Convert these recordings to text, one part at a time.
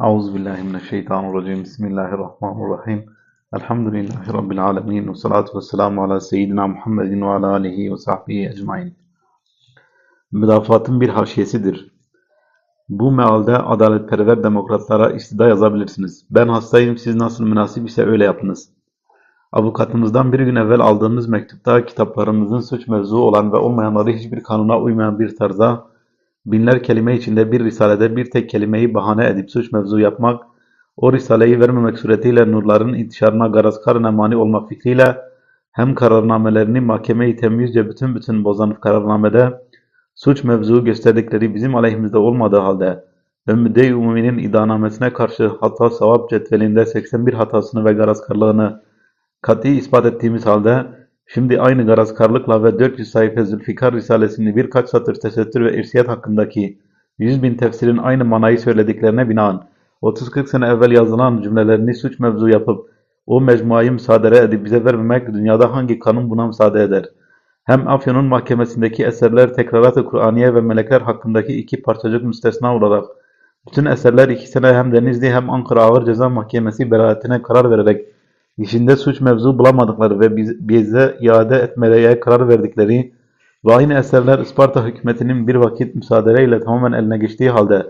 Euzubillahimineşşeytanirracim. Bismillahirrahmanirrahim. Elhamdülillahi Rabbil alemin. Ve salatu ve selamu ala seyyidina Muhammedin ve ala alihi ve sahbihi ecmain. Müdafatın bir haşiyesidir. Bu mealde adaletperver demokratlara istida yazabilirsiniz. Ben hastayım, siz nasıl münasip ise öyle yapınız. Avukatımızdan bir gün evvel aldığımız mektupta kitaplarımızın suç mevzu olan ve olmayanları hiçbir kanuna uymayan bir tarza, binler kelime içinde bir risalede bir tek kelimeyi bahane edip suç mevzu yapmak, o risaleyi vermemek suretiyle nurların intişarına garazkarına mani olmak fikriyle hem kararnamelerini mahkeme-i temyizce bütün bütün bozan kararnamede suç mevzu gösterdikleri bizim aleyhimizde olmadığı halde Ümmüde-i Umumi'nin idanamesine karşı hatta savap cetvelinde 81 hatasını ve garazkarlığını kat'i ispat ettiğimiz halde şimdi aynı garazkarlıkla ve 400 sayfa Zülfikar Risalesini birkaç satır tesettür ve irsiyat hakkındaki 100 bin tefsirin aynı manayı söylediklerine binaen 30-40 sene evvel yazılan cümlelerini suç mevzu yapıp o mecmuayı müsaade edip bize vermemek dünyada hangi kanun buna müsaade eder? Hem Afyon'un mahkemesindeki eserler tekrarat-ı Kur'aniye ve melekler hakkındaki iki parçacık müstesna olarak bütün eserler iki sene hem Denizli hem Ankara Ağır Ceza Mahkemesi beraatine karar vererek işinde suç mevzu bulamadıkları ve bize iade etmeye karar verdikleri ve aynı eserler Isparta hükümetinin bir vakit müsaadeyle tamamen eline geçtiği halde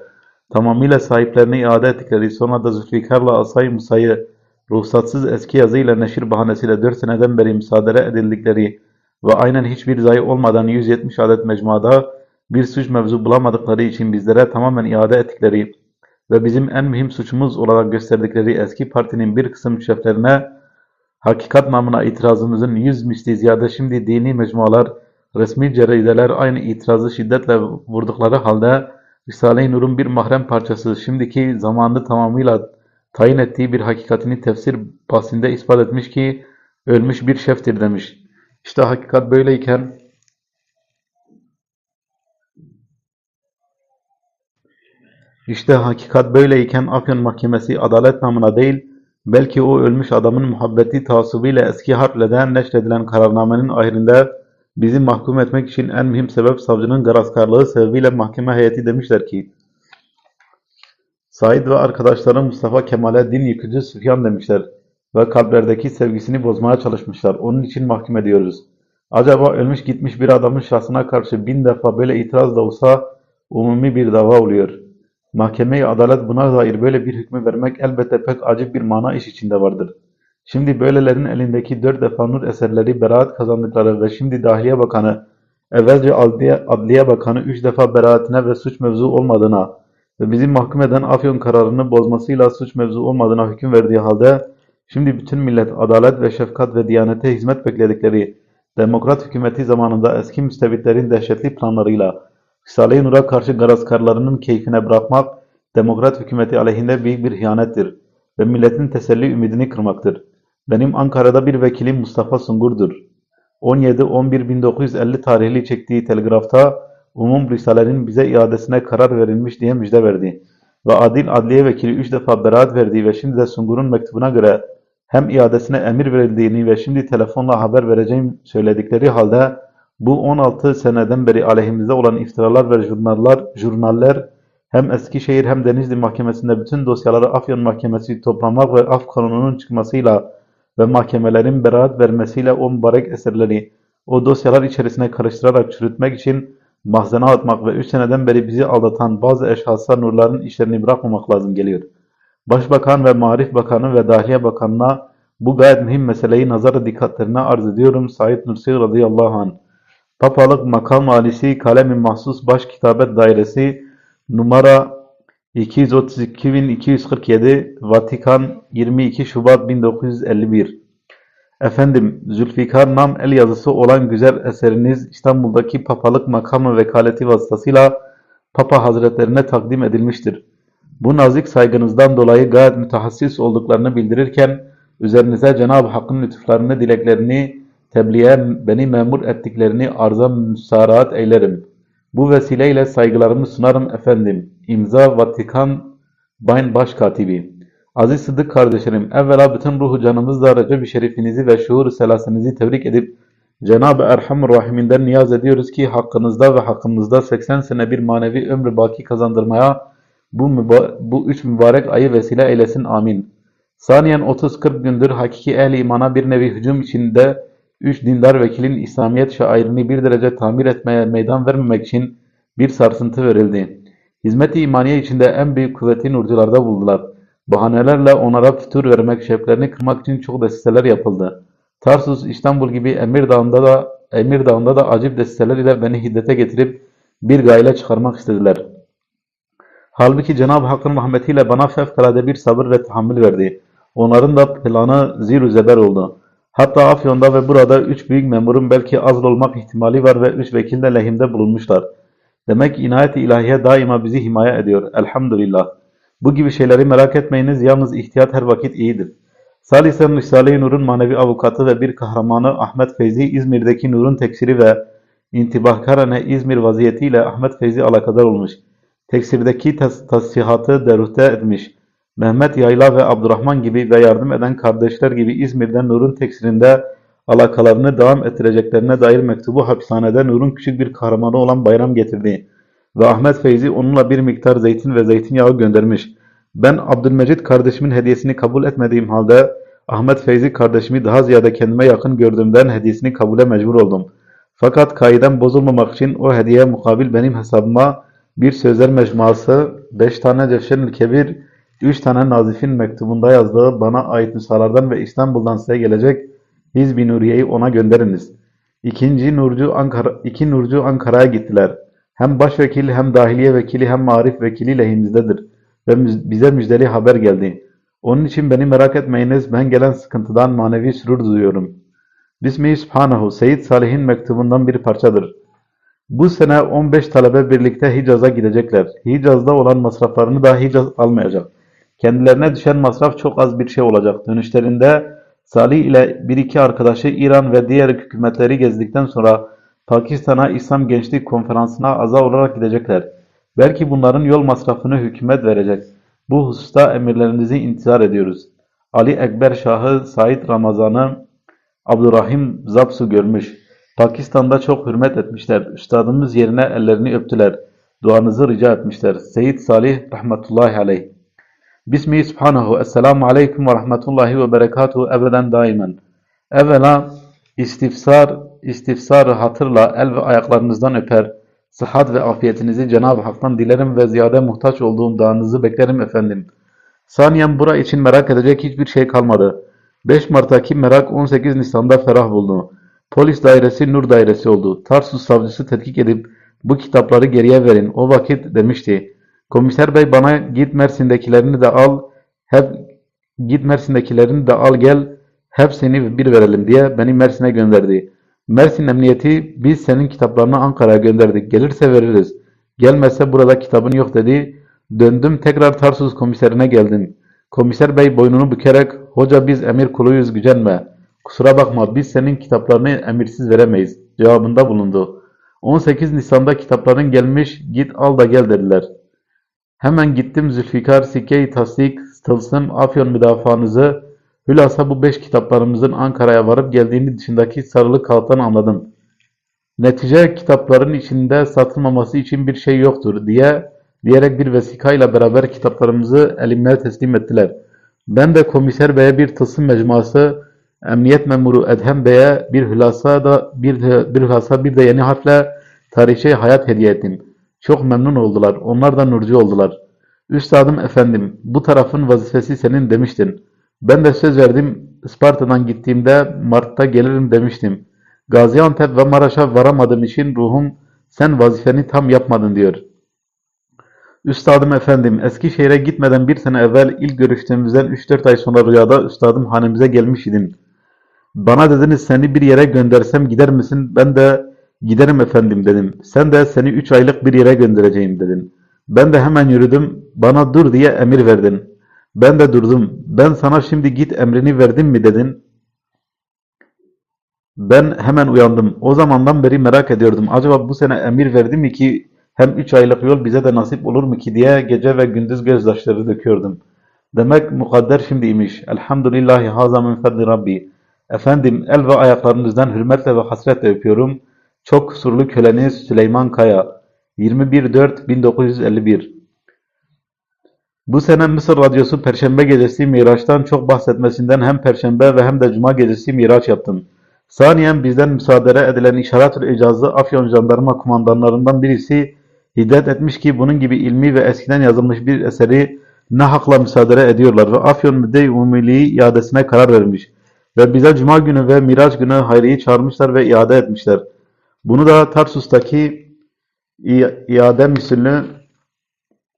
tamamıyla sahiplerine iade ettikleri sonra da Zülfikar'la Asay Musa'yı ruhsatsız eski yazıyla neşir bahanesiyle 4 seneden beri müsaade edildikleri ve aynen hiçbir zayi olmadan 170 adet mecmuada bir suç mevzu bulamadıkları için bizlere tamamen iade ettikleri ve bizim en mühim suçumuz olarak gösterdikleri eski partinin bir kısım şeflerine hakikat namına itirazımızın yüz misli ziyade şimdi dini mecmualar, resmi cerideler aynı itirazı şiddetle vurdukları halde Risale-i Nur'un bir mahrem parçası şimdiki zamanını tamamıyla tayin ettiği bir hakikatini tefsir basinde ispat etmiş ki ölmüş bir şeftir demiş. İşte hakikat böyleyken İşte hakikat böyleyken Afyon Mahkemesi adalet namına değil, belki o ölmüş adamın muhabbeti taasubuyla eski harfleden neşredilen kararnamenin ahirinde bizi mahkum etmek için en mühim sebep savcının garazkarlığı sebebiyle mahkeme heyeti demişler ki, Said ve arkadaşları Mustafa Kemal'e din yıkıcı Süfyan demişler ve kalplerdeki sevgisini bozmaya çalışmışlar. Onun için mahkum ediyoruz. Acaba ölmüş gitmiş bir adamın şahsına karşı bin defa böyle itiraz da olsa umumi bir dava oluyor. Mahkeme-i adalet buna dair böyle bir hükmü vermek elbette pek acip bir mana iş içinde vardır. Şimdi böylelerin elindeki dört defa nur eserleri beraat kazandıkları ve şimdi Dahiliye Bakanı, evvelce Adliye, Adliye Bakanı üç defa beraatine ve suç mevzu olmadığına ve bizim mahkum eden Afyon kararını bozmasıyla suç mevzu olmadığına hüküm verdiği halde şimdi bütün millet adalet ve şefkat ve diyanete hizmet bekledikleri demokrat hükümeti zamanında eski müstebitlerin dehşetli planlarıyla Risale-i Nur'a karşı garazkarlarının keyfine bırakmak demokrat hükümeti aleyhinde büyük bir hiyanettir ve milletin teselli ümidini kırmaktır. Benim Ankara'da bir vekilim Mustafa Sungur'dur. 17-11-1950 tarihli çektiği telgrafta umum risalenin bize iadesine karar verilmiş diye müjde verdi. Ve adil adliye vekili üç defa beraat verdiği ve şimdi de Sungur'un mektubuna göre hem iadesine emir verildiğini ve şimdi telefonla haber vereceğim söyledikleri halde bu 16 seneden beri aleyhimizde olan iftiralar ve jurnaller, jurnaller hem Eskişehir hem Denizli Mahkemesi'nde bütün dosyaları Afyon Mahkemesi toplamak ve af kanununun çıkmasıyla ve mahkemelerin beraat vermesiyle o mübarek eserleri o dosyalar içerisine karıştırarak çürütmek için mahzene atmak ve 3 seneden beri bizi aldatan bazı eşhasa nurların işlerini bırakmamak lazım geliyor. Başbakan ve Marif Bakanı ve Dahiliye Bakanı'na bu gayet mühim meseleyi nazara dikkatlerine arz ediyorum. Said Nursi radıyallahu anh. Papalık Makam Alisi Kalem-i Mahsus Baş Kitabet Dairesi numara 232247 Vatikan 22 Şubat 1951 Efendim Zülfikar Nam el yazısı olan güzel eseriniz İstanbul'daki papalık makamı vekaleti vasıtasıyla Papa Hazretlerine takdim edilmiştir. Bu nazik saygınızdan dolayı gayet mütehassis olduklarını bildirirken üzerinize Cenab-ı Hakk'ın lütuflarını, dileklerini, tebliğe beni memur ettiklerini arza müsaaraat eylerim. Bu vesileyle saygılarımı sunarım efendim. İmza Vatikan Bayn Başkatibi. Aziz Sıddık kardeşlerim, evvela bütün ruhu canımızla Recep-i Şerifinizi ve şuur selasınızı tebrik edip Cenab-ı Erhamur Rahim'inden niyaz ediyoruz ki hakkınızda ve hakkımızda 80 sene bir manevi ömrü baki kazandırmaya bu, bu üç mübarek ayı vesile eylesin amin. Saniyen 30-40 gündür hakiki ehli imana bir nevi hücum içinde üç dindar vekilin İslamiyet şairini bir derece tamir etmeye meydan vermemek için bir sarsıntı verildi. Hizmet-i imaniye içinde en büyük kuvveti nurcularda buldular. Bahanelerle onlara fütur vermek, şevklerini kırmak için çok desiseler yapıldı. Tarsus, İstanbul gibi Emir Dağı'nda da Emir Dağı'nda da acip desiseler ile beni hiddete getirip bir gayle çıkarmak istediler. Halbuki Cenab-ı Hakk'ın rahmetiyle bana fevkalade bir sabır ve tahammül verdi. Onların da planı zir zeber oldu. Hatta Afyon'da ve burada üç büyük memurun belki azl olmak ihtimali var ve üç vekil de lehimde bulunmuşlar. Demek inayet-i ilahiye daima bizi himaye ediyor. Elhamdülillah. Bu gibi şeyleri merak etmeyiniz. Yalnız ihtiyat her vakit iyidir. Salisen Risale-i Nur'un manevi avukatı ve bir kahramanı Ahmet Feyzi İzmir'deki Nur'un teksiri ve intibahkarane İzmir vaziyetiyle Ahmet Feyzi alakadar olmuş. Teksirdeki tas tasfihatı deruhte etmiş. Mehmet Yayla ve Abdurrahman gibi ve yardım eden kardeşler gibi İzmir'den Nur'un teksirinde alakalarını devam ettireceklerine dair mektubu hapishanede Nur'un küçük bir kahramanı olan Bayram getirdi. Ve Ahmet Feyzi onunla bir miktar zeytin ve zeytinyağı göndermiş. Ben Abdülmecit kardeşimin hediyesini kabul etmediğim halde Ahmet Feyzi kardeşimi daha ziyade kendime yakın gördüğümden hediyesini kabule mecbur oldum. Fakat kaidem bozulmamak için o hediye mukabil benim hesabıma bir sözler mecmuası, beş tane Cevşen-ül Kebir, üç tane Nazif'in mektubunda yazdığı bana ait nüshalardan ve İstanbul'dan size gelecek Hizb-i Nuriye'yi ona gönderiniz. İkinci Nurcu Ankara, iki Nurcu Ankara'ya gittiler. Hem başvekil hem dahiliye vekili hem marif vekili lehimizdedir. Ve bize müjdeli haber geldi. Onun için beni merak etmeyiniz, ben gelen sıkıntıdan manevi sürur duyuyorum. Bismihi Subhanahu, Seyyid Salih'in mektubundan bir parçadır. Bu sene 15 talebe birlikte Hicaz'a gidecekler. Hicaz'da olan masraflarını da Hicaz almayacak. Kendilerine düşen masraf çok az bir şey olacak. Dönüşlerinde Salih ile bir iki arkadaşı İran ve diğer hükümetleri gezdikten sonra Pakistan'a İslam Gençlik Konferansı'na aza olarak gidecekler. Belki bunların yol masrafını hükümet verecek. Bu hususta emirlerinizi intizar ediyoruz. Ali Ekber Şahı Said Ramazan'ı Abdurrahim Zapsu görmüş. Pakistan'da çok hürmet etmişler. Üstadımız yerine ellerini öptüler. Duanızı rica etmişler. Seyyid Salih rahmetullahi aleyh. Bismihi subhanahu. Esselamu aleyküm ve rahmetullahi ve berekatuhu ebeden daimen. Evvela istifsar, istifsar hatırla el ve ayaklarınızdan öper. Sıhhat ve afiyetinizi Cenab-ı Hak'tan dilerim ve ziyade muhtaç olduğum dağınızı beklerim efendim. Saniyen bura için merak edecek hiçbir şey kalmadı. 5 Mart'taki merak 18 Nisan'da ferah buldu. Polis dairesi Nur dairesi oldu. Tarsus savcısı tetkik edip bu kitapları geriye verin. O vakit demişti. Komiser bey bana git Mersin'dekilerini de al. Hep git Mersin'dekilerini de al gel. Hepsini bir verelim diye beni Mersin'e gönderdi. Mersin Emniyeti biz senin kitaplarını Ankara'ya gönderdik. Gelirse veririz. Gelmezse burada kitabın yok dedi. Döndüm tekrar Tarsus komiserine geldim. Komiser bey boynunu bükerek hoca biz emir kuluyuz gücenme. Kusura bakma biz senin kitaplarını emirsiz veremeyiz cevabında bulundu. 18 Nisan'da kitapların gelmiş git al da gel dediler. Hemen gittim Zülfikar, Sikke-i Tasdik, Tılsım, Afyon müdafaanızı, hülasa bu beş kitaplarımızın Ankara'ya varıp geldiğini dışındaki sarılı kağıttan anladım. Netice kitapların içinde satılmaması için bir şey yoktur diye diyerek bir vesikayla beraber kitaplarımızı elimlere teslim ettiler. Ben de komiser beye bir tılsım mecmuası, emniyet memuru Edhem beye bir hülasa da bir bir hülasa bir de yeni harfle tarihçe hayat hediye ettim. Çok memnun oldular. Onlar da nurcu oldular. Üstadım efendim, bu tarafın vazifesi senin demiştin. Ben de söz verdim. Isparta'dan gittiğimde Mart'ta gelirim demiştim. Gaziantep ve Maraş'a varamadığım için ruhum sen vazifeni tam yapmadın diyor. Üstadım efendim, Eskişehir'e gitmeden bir sene evvel ilk görüştüğümüzden 3-4 ay sonra rüyada üstadım hanemize gelmiş idin. Bana dediniz seni bir yere göndersem gider misin? Ben de giderim efendim dedim. Sen de seni 3 aylık bir yere göndereceğim dedin. Ben de hemen yürüdüm. Bana dur diye emir verdin. Ben de durdum. Ben sana şimdi git emrini verdim mi dedin. Ben hemen uyandım. O zamandan beri merak ediyordum. Acaba bu sene emir verdi mi ki hem 3 aylık yol bize de nasip olur mu ki diye gece ve gündüz gözyaşları döküyordum. Demek mukadder şimdiymiş. Elhamdülillahi haza min Rabbi. Efendim el ve ayaklarınızdan hürmetle ve hasretle öpüyorum. Çok kusurlu köleniz Süleyman Kaya. 21.4.1951 Bu sene Mısır Radyosu Perşembe gecesi Miraç'tan çok bahsetmesinden hem Perşembe ve hem de Cuma gecesi Miraç yaptım. Saniyen bizden müsaade edilen İşaretül İcazı Afyon Jandarma kumandanlarından birisi hiddet etmiş ki bunun gibi ilmi ve eskiden yazılmış bir eseri ne hakla müsaade ediyorlar ve Afyon Müdde-i Umumiliği iadesine karar vermiş. Ve bize Cuma günü ve Miraç günü Hayri'yi çağırmışlar ve iade etmişler. Bunu da Tarsus'taki iade misilini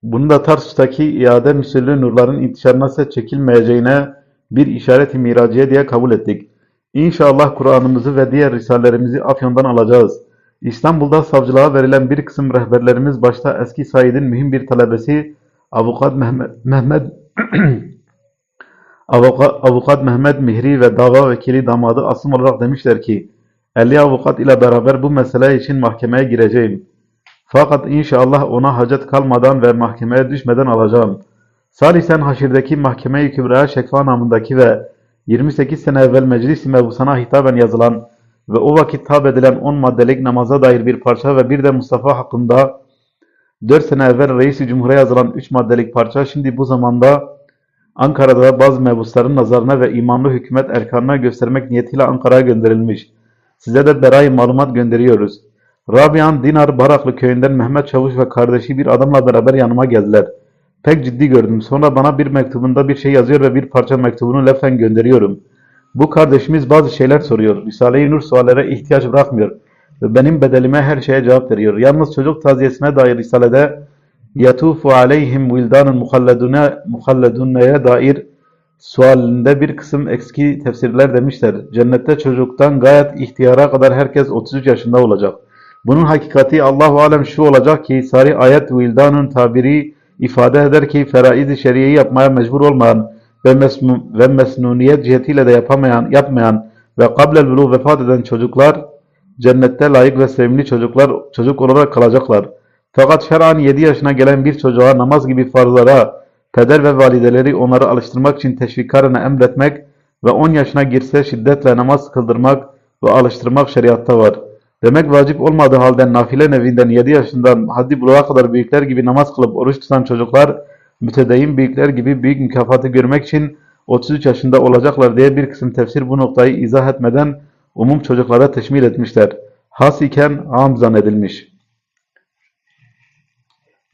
bunu da Tarsus'taki iade misilli nurların intişarına ses çekilmeyeceğine bir işaret-i miraciye diye kabul ettik. İnşallah Kur'an'ımızı ve diğer risallerimizi Afyon'dan alacağız. İstanbul'da savcılığa verilen bir kısım rehberlerimiz başta eski Said'in mühim bir talebesi Avukat Mehmet, Mehmet Avukat, Avukat Mehmet Mihri ve dava vekili damadı asım olarak demişler ki 50 avukat ile beraber bu mesele için mahkemeye gireceğim. Fakat inşallah ona hacet kalmadan ve mahkemeye düşmeden alacağım. Salisen Haşir'deki Mahkeme-i Kübra Şekva namındaki ve 28 sene evvel meclis-i mebusana hitaben yazılan ve o vakit tab edilen 10 maddelik namaza dair bir parça ve bir de Mustafa hakkında 4 sene evvel Reis-i Cumhur'a yazılan 3 maddelik parça şimdi bu zamanda Ankara'da bazı mebusların nazarına ve imanlı hükümet erkanına göstermek niyetiyle Ankara'ya gönderilmiş. Size de berayı malumat gönderiyoruz. Rabian Dinar Baraklı köyünden Mehmet Çavuş ve kardeşi bir adamla beraber yanıma geldiler. Pek ciddi gördüm. Sonra bana bir mektubunda bir şey yazıyor ve bir parça mektubunu lütfen gönderiyorum. Bu kardeşimiz bazı şeyler soruyor. Risale-i Nur suallere ihtiyaç bırakmıyor. Ve benim bedelime her şeye cevap veriyor. Yalnız çocuk taziyesine dair Risale'de aleyhim vildanun muhalledune muhalledunne'ye dair sualinde bir kısım eski tefsirler demişler. Cennette çocuktan gayet ihtiyara kadar herkes 33 yaşında olacak. Bunun hakikati Allahu alem şu olacak ki sari ayet vildanun tabiri ifade eder ki feraiz-i şeriyeyi yapmaya mecbur olmayan ve, mesnu, ve mesnuniyet cihetiyle de yapamayan, yapmayan ve kablel buluğ vefat eden çocuklar cennette layık ve sevimli çocuklar çocuk olarak kalacaklar. Fakat şer'an 7 yaşına gelen bir çocuğa namaz gibi farzlara peder ve valideleri onları alıştırmak için teşvikarına emretmek ve 10 yaşına girse şiddetle namaz kıldırmak ve alıştırmak şeriatta var. Demek vacip olmadığı halde nafile nevinden 7 yaşından haddi buluğa kadar büyükler gibi namaz kılıp oruç tutan çocuklar mütedeyyin büyükler gibi büyük mükafatı görmek için 33 yaşında olacaklar diye bir kısım tefsir bu noktayı izah etmeden umum çocuklara teşmil etmişler. Has iken am zannedilmiş.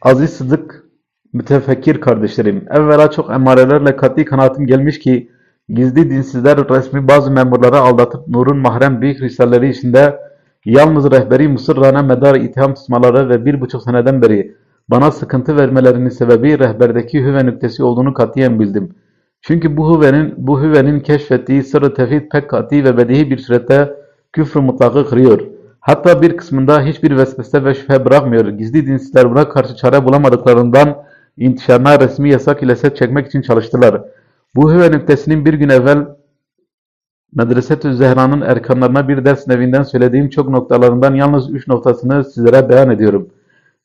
Aziz Sıdık, mütefekkir kardeşlerim, evvela çok emarelerle kat'i kanaatim gelmiş ki, gizli dinsizler resmi bazı memurları aldatıp Nur'un mahrem büyük risalleri içinde yalnız rehberi Mısırrana medar itham tutmaları ve bir buçuk seneden beri bana sıkıntı vermelerinin sebebi rehberdeki hüve nüktesi olduğunu katiyen bildim. Çünkü bu hüvenin, bu hüvenin keşfettiği sırrı tevhid pek kat'i ve bedihi bir surette küfrü mutlakı kırıyor. Hatta bir kısmında hiçbir vesvese ve şüphe bırakmıyor. Gizli dinsizler buna karşı çare bulamadıklarından intişarına resmi yasak ile set çekmek için çalıştılar. Bu hüve nüktesinin bir gün evvel Medreset-ü Zehra'nın erkanlarına bir ders nevinden söylediğim çok noktalarından yalnız üç noktasını sizlere beyan ediyorum.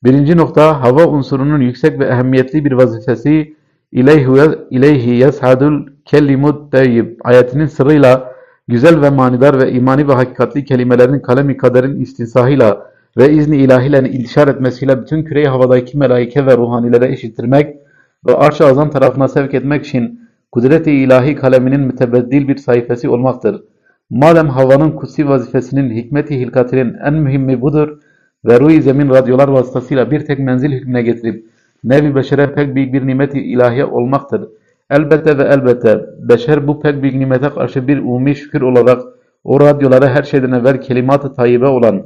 Birinci nokta, hava unsurunun yüksek ve ehemmiyetli bir vazifesi ileyhi, yeshadul kelimut tayyib ayetinin sırrıyla güzel ve manidar ve imani ve hakikatli kelimelerin kalem-i kaderin istinsahıyla ve izni ilahiyle intişar etmesiyle bütün küreyi havadaki melaike ve ruhanilere eşittirmek ve arş-ı azam tarafına sevk etmek için kudret-i ilahi kaleminin mütebeddil bir sayfası olmaktır. Madem havanın kutsi vazifesinin hikmet-i hilkatinin en mühimmi budur ve ruh zemin radyolar vasıtasıyla bir tek menzil hükmüne getirip nevi beşere pek büyük bir nimet-i ilahiye olmaktır. Elbette ve elbette beşer bu pek büyük nimete karşı bir umumi şükür olarak o radyolara her şeyden evvel kelimat-ı tayyibe olan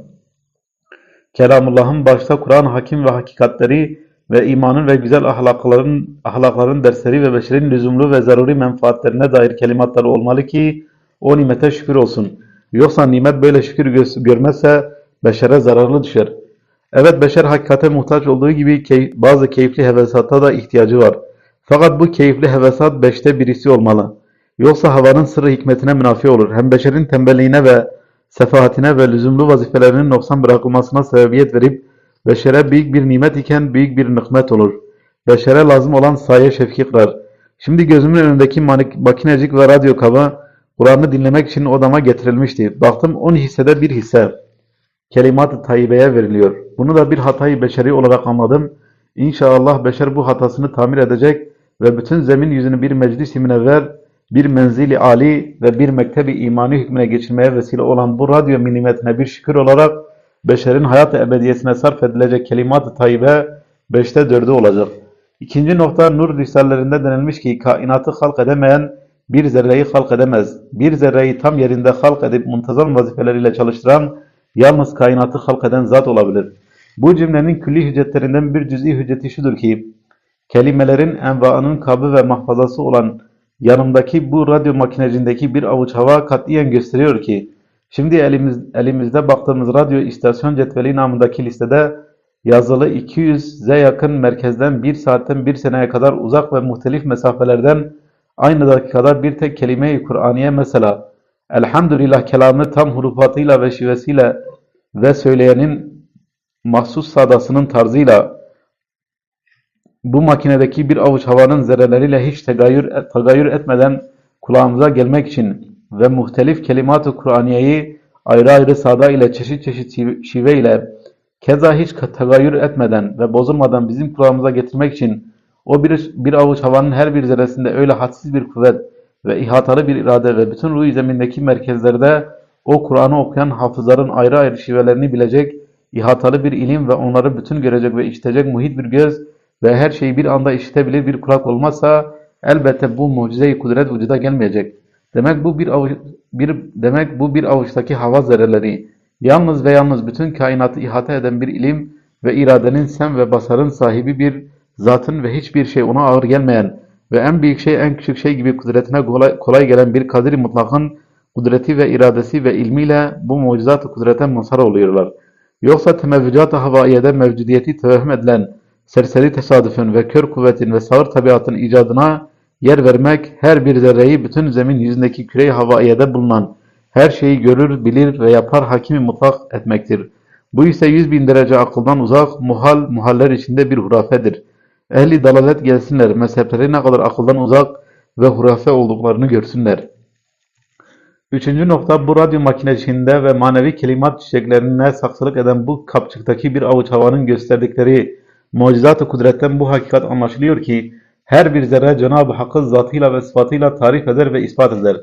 Kelamullah'ın başta Kur'an hakim ve hakikatleri ve imanın ve güzel ahlakların, ahlakların dersleri ve beşerin lüzumlu ve zaruri menfaatlerine dair kelimatları olmalı ki o nimete şükür olsun. Yoksa nimet böyle şükür gö- görmezse beşere zararlı düşer. Evet beşer hakikate muhtaç olduğu gibi key- bazı keyifli hevesata da ihtiyacı var. Fakat bu keyifli hevesat beşte birisi olmalı. Yoksa havanın sırrı hikmetine münafi olur. Hem beşerin tembelliğine ve sefahatine ve lüzumlu vazifelerinin noksan bırakılmasına sebebiyet verip beşere büyük bir nimet iken büyük bir nikmet olur. Beşere lazım olan saye şefki kırar. Şimdi gözümün önündeki makinecik ve radyo kabı Kur'an'ı dinlemek için odama getirilmişti. Baktım 10 hissede bir hisse kelimat-ı tayyibeye veriliyor. Bunu da bir hatayı beşeri olarak anladım. İnşallah beşer bu hatasını tamir edecek ve bütün zemin yüzünü bir meclis-i münevver, bir menzili âli ve bir mektebi imani hükmüne geçirmeye vesile olan bu radyo minimetine bir şükür olarak beşerin hayat-ı ebediyesine sarf edilecek kelimat-ı tayyibe beşte dördü olacak. İkinci nokta Nur Risallerinde denilmiş ki kainatı halk edemeyen bir zerreyi halk edemez. Bir zerreyi tam yerinde halk edip muntazam vazifeleriyle çalıştıran yalnız kainatı halk eden zat olabilir. Bu cümlenin külli hüccetlerinden bir cüz'i hücceti şudur ki kelimelerin envaının kabı ve mahfazası olan yanımdaki bu radyo makinecindeki bir avuç hava katiyen gösteriyor ki şimdi elimiz, elimizde baktığımız radyo istasyon cetveli namındaki listede yazılı 200'e yakın merkezden bir saatten bir seneye kadar uzak ve muhtelif mesafelerden aynı dakikada bir tek kelime-i Kur'aniye mesela Elhamdülillah kelamı tam hurufatıyla ve şivesiyle ve söyleyenin mahsus sadasının tarzıyla bu makinedeki bir avuç havanın zerreleriyle hiç tegayür, tegayür etmeden kulağımıza gelmek için ve muhtelif kelimat-ı Kur'aniyeyi ayrı ayrı sada ile çeşit çeşit şive- ile keza hiç tegayür etmeden ve bozulmadan bizim kulağımıza getirmek için o bir, bir avuç havanın her bir zerresinde öyle hadsiz bir kuvvet ve ihatalı bir irade ve bütün ruh zemindeki merkezlerde o Kur'an'ı okuyan hafızların ayrı ayrı şivelerini bilecek, ihatalı bir ilim ve onları bütün görecek ve işitecek muhit bir göz ve her şeyi bir anda işitebilir bir kulak olmazsa elbette bu mucize-i kudret vücuda gelmeyecek. Demek bu bir avuç, bir demek bu bir avuçtaki hava zerreleri yalnız ve yalnız bütün kainatı ihata eden bir ilim ve iradenin sem ve basarın sahibi bir zatın ve hiçbir şey ona ağır gelmeyen ve en büyük şey en küçük şey gibi kudretine kolay, kolay gelen bir kadir mutlakın kudreti ve iradesi ve ilmiyle bu mucizat-ı kudrete mazhar oluyorlar. Yoksa temevvücat-ı havaiyede mevcudiyeti tevehüm edilen serseri tesadüfün ve kör kuvvetin ve sağır tabiatın icadına yer vermek, her bir zerreyi bütün zemin yüzündeki küre-i havaiyede bulunan her şeyi görür, bilir ve yapar hakimi mutlak etmektir. Bu ise yüz bin derece akıldan uzak, muhal, muhaller içinde bir hurafedir. Ehli dalalet gelsinler, mezhepleri ne kadar akıldan uzak ve hurafe olduklarını görsünler. Üçüncü nokta bu radyo makinesinde ve manevi kelimat çiçeklerine saksılık eden bu kapçıktaki bir avuç havanın gösterdikleri mucizat-ı kudretten bu hakikat anlaşılıyor ki her bir zerre Cenab-ı Hakk'ı zatıyla ve sıfatıyla tarif eder ve ispat eder.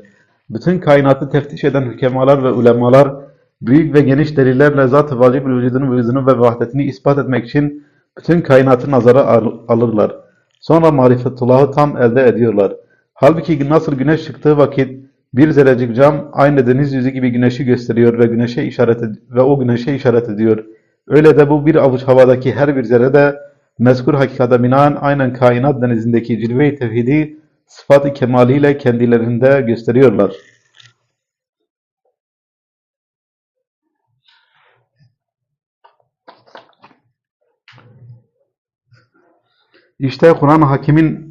Bütün kainatı teftiş eden hükemalar ve ulemalar büyük ve geniş delillerle zat-ı vacib vücudunu, vücudunu ve vahdetini ispat etmek için bütün kainatı nazara al- alırlar. Sonra marifetullahı tam elde ediyorlar. Halbuki nasıl güneş çıktığı vakit bir zerrecik cam aynı deniz yüzü gibi güneşi gösteriyor ve güneşe işaret ve o güneşe işaret ediyor. Öyle de bu bir avuç havadaki her bir zerre de mezkur hakikate binaen aynen kainat denizindeki cilve-i tevhidi sıfat-ı kemaliyle kendilerinde gösteriyorlar. İşte Kur'an-ı Hakim'in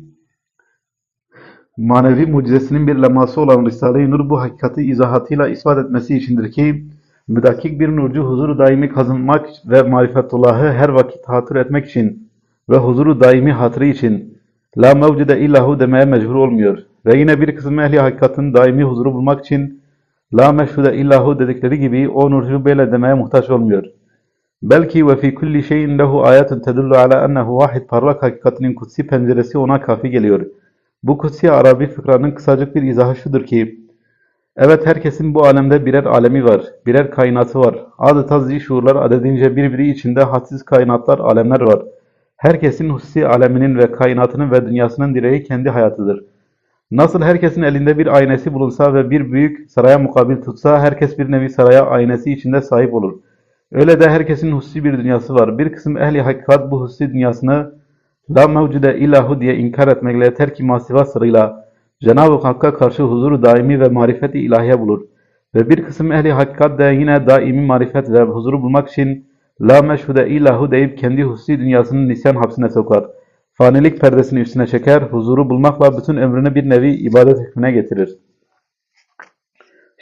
manevi mucizesinin bir leması olan Risale-i Nur bu hakikati izahatıyla ispat etmesi içindir ki müdakik bir nurcu huzuru daimi kazanmak ve marifetullahı her vakit hatır etmek için ve huzuru daimi hatırı için la mevcude illahu demeye mecbur olmuyor. Ve yine bir kısım ehli hakikatin daimi huzuru bulmak için la meşhude illahu dedikleri gibi o nurcu böyle demeye muhtaç olmuyor. Belki ve fi kulli şeyin lehu ayetun tedullu ala ennehu vahid parlak hakikatinin kutsi penceresi ona kafi geliyor. Bu kutsi Arabi fıkranın kısacık bir izahı şudur ki, evet herkesin bu alemde birer alemi var, birer kainatı var. Adeta zih şuurlar adedince birbiri içinde hadsiz kainatlar, alemler var. Herkesin hususi aleminin ve kainatının ve dünyasının direği kendi hayatıdır. Nasıl herkesin elinde bir aynesi bulunsa ve bir büyük saraya mukabil tutsa, herkes bir nevi saraya aynesi içinde sahip olur. Öyle de herkesin hususi bir dünyası var. Bir kısım ehli hakikat bu hususi dünyasını la mevcude illahu diye inkar etmekle terk-i masiva sırrıyla Cenab-ı Hakk'a karşı huzuru daimi ve marifeti ilahiye bulur. Ve bir kısım ehli hakikat de yine daimi marifet ve huzuru bulmak için la meşhude illahu deyip kendi hususi dünyasının nisyan hapsine sokar. Fanilik perdesini üstüne çeker, huzuru bulmakla bütün ömrünü bir nevi ibadet hükmüne getirir.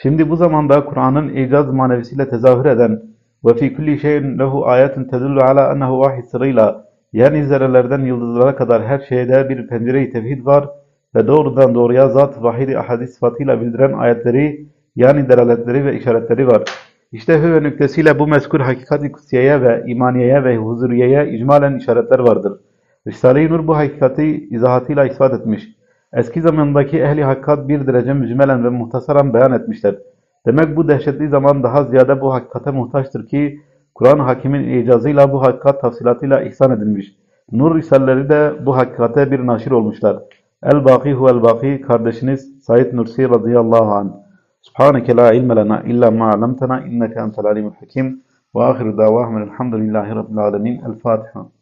Şimdi bu zamanda Kur'an'ın icaz manevisiyle tezahür eden ve fi kulli şeyin lehu ayetun tedullu ala ennehu vahid sırrıyla yani zerrelerden yıldızlara kadar her şeyde bir pencere-i tevhid var ve doğrudan doğruya zat vahidi ahadi sıfatıyla bildiren ayetleri yani delaletleri ve işaretleri var. İşte hüve nüktesiyle bu mezkur hakikat-i kutsiyeye ve imaniyeye ve huzuriyeye icmalen işaretler vardır. Risale-i Nur bu hakikati izahatıyla ispat etmiş. Eski zamandaki ehli hakikat bir derece mücmelen ve muhtasaran beyan etmişler. Demek bu dehşetli zaman daha ziyade bu hakikate muhtaçtır ki Kur'an hakimin icazıyla bu hakikat tafsilatıyla ihsan edilmiş. Nur risaleleri de bu hakikate bir naşir olmuşlar. الباقي هو الباقي. كاردشنس سعيد نرسي رضي الله عنه. سبحانك لا علم لنا إلا ما علمتنا إنك أنت العليم الحكيم. وآخر دعواهم الحمد لله رب العالمين. الفاتحة.